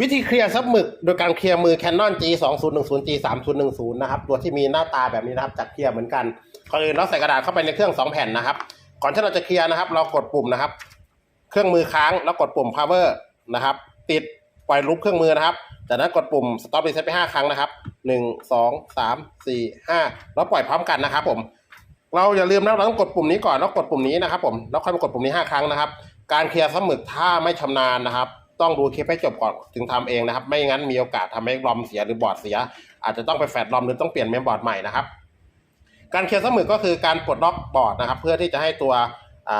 วิธีเคลียร์ซับหมึกโดยการเคลียร์มือ Canon G 2 0 1 0 G 3 0 1 0นะครับ ตัวที่มีหน้าตาแบบนี้นะครับจัดเคลียร์เหมือนกันก่อนอื่นเราใส่กระดาษเข้าไปในเครื่อง 2 แผ่นนะครับ ก่อนที่เราจะเคลียร์นะครับ เรากดปุ่มนะครับ เครื่องมือค้างแล้วกดปุ่ม power นะครับ ติดปล่อยลูปเครื่องมือนะครับ จากนั้นกดปุ่ม stop reset ไป 5 ครั้งนะครับ 1 2 3 4 5 แล้วปล่อยพร้อมกันนะครับ ผม เราอย่าลืมนะเราต้องกดปุ่มนี้ก่อนแล้วกดปุ่มนี้นะครับ ผม แล้วค่อยมากดปุ่มนี้ 5 ครั้งนะครับ การเคลียร์ซับหมึกถ้าไม่ชำนาญนะครับ ต้องดูคลิปให้จบก่อนถึงทำเองนะครับ ไม่งั้นมีโอกาสทำให้รอมเสียหรือบอร์ดเสีย อาจจะต้องไปแฟดรอมหรือต้องเปลี่ยนเมมบอร์ดใหม่นะครับ การเคลียร์สมือก็คือการปลดล็อกบอร์ดนะครับ เพื่อที่จะให้ตัวอ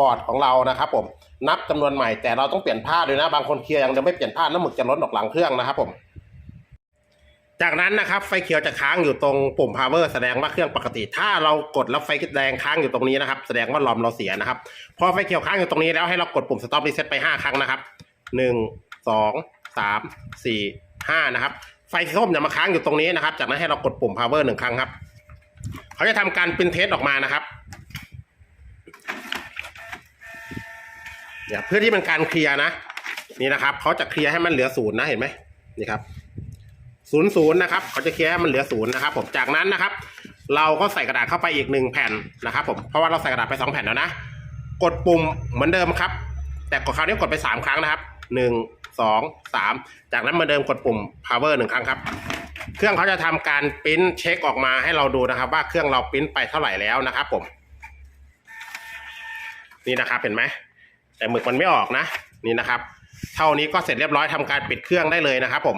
บอร์ดของเรานะครับ ผมนับจำนวนใหม่แต่เราต้องเปลี่ยนผ้าด้วยนะบางคนเคลียร์ยังไม่เปลี่ยนผ้าน้ำหมึกจะล้นออกหลังเครื่องนะครับผม จากนั้นนะครับไฟเขียวจะค้างอยู่ตรงปุ่ม power แสดงว่าเครื่องปกติ ถ้าเรากดแล้วไฟแดงค้างอยู่ตรงนี้นะครับ แสดงว่าลอมเราเสียนะครับ พอไฟเขียวค้างอยู่ตรงนี้แล้วให้เรากดปุ่ม stop reset ไป 5 ครั้งนะครับ 1 2 3 4 5 นะครับ ไฟส้มจะมาค้างอยู่ตรงนี้นะครับ จากนั้นให้เรากดปุ่ม power หนึ่งครั้งครับ เขาจะทำการปรินเทสออกมานะครับเนี่ยเพื่อที่เป็นการเคลียร์นะ นี่นะครับเขาจะเคลียร์ให้มันเหลือศูนย์นะเห็นไหมนี่ครับ ศูนย์ศูนย์นะครับเขาจะเคลียร์ให้มันเหลือศูนย์นะครับผมจากนั้นนะครับ เราก็ใส่กระดาษเข้าไปอีกหนึ่งแผ่นนะครับผมเพราะว่าเราใส่กระดาษไปสองแผ่นแล้วนะกดปุ่มเหมือนเดิมครับ แต่กดคราวนี้กดไปสามครั้งนะครับหนึ่งสองสามจากนั้นเหมือนเดิมกดปุ่ม power หนึ่งครั้งครับ เครื่องเขาจะทำการปริ้นเช็คออกมาให้เราดูนะครับ ว่าเครื่องเราปริ้นไปเท่าไหร่แล้วนะครับผมนี่นะครับเห็นไหมแต่หมึกมันไม่ออกนะ นี่นะครับ เท่านี้ก็เสร็จเรียบร้อยทำการปิดเครื่องได้เลยนะครับผม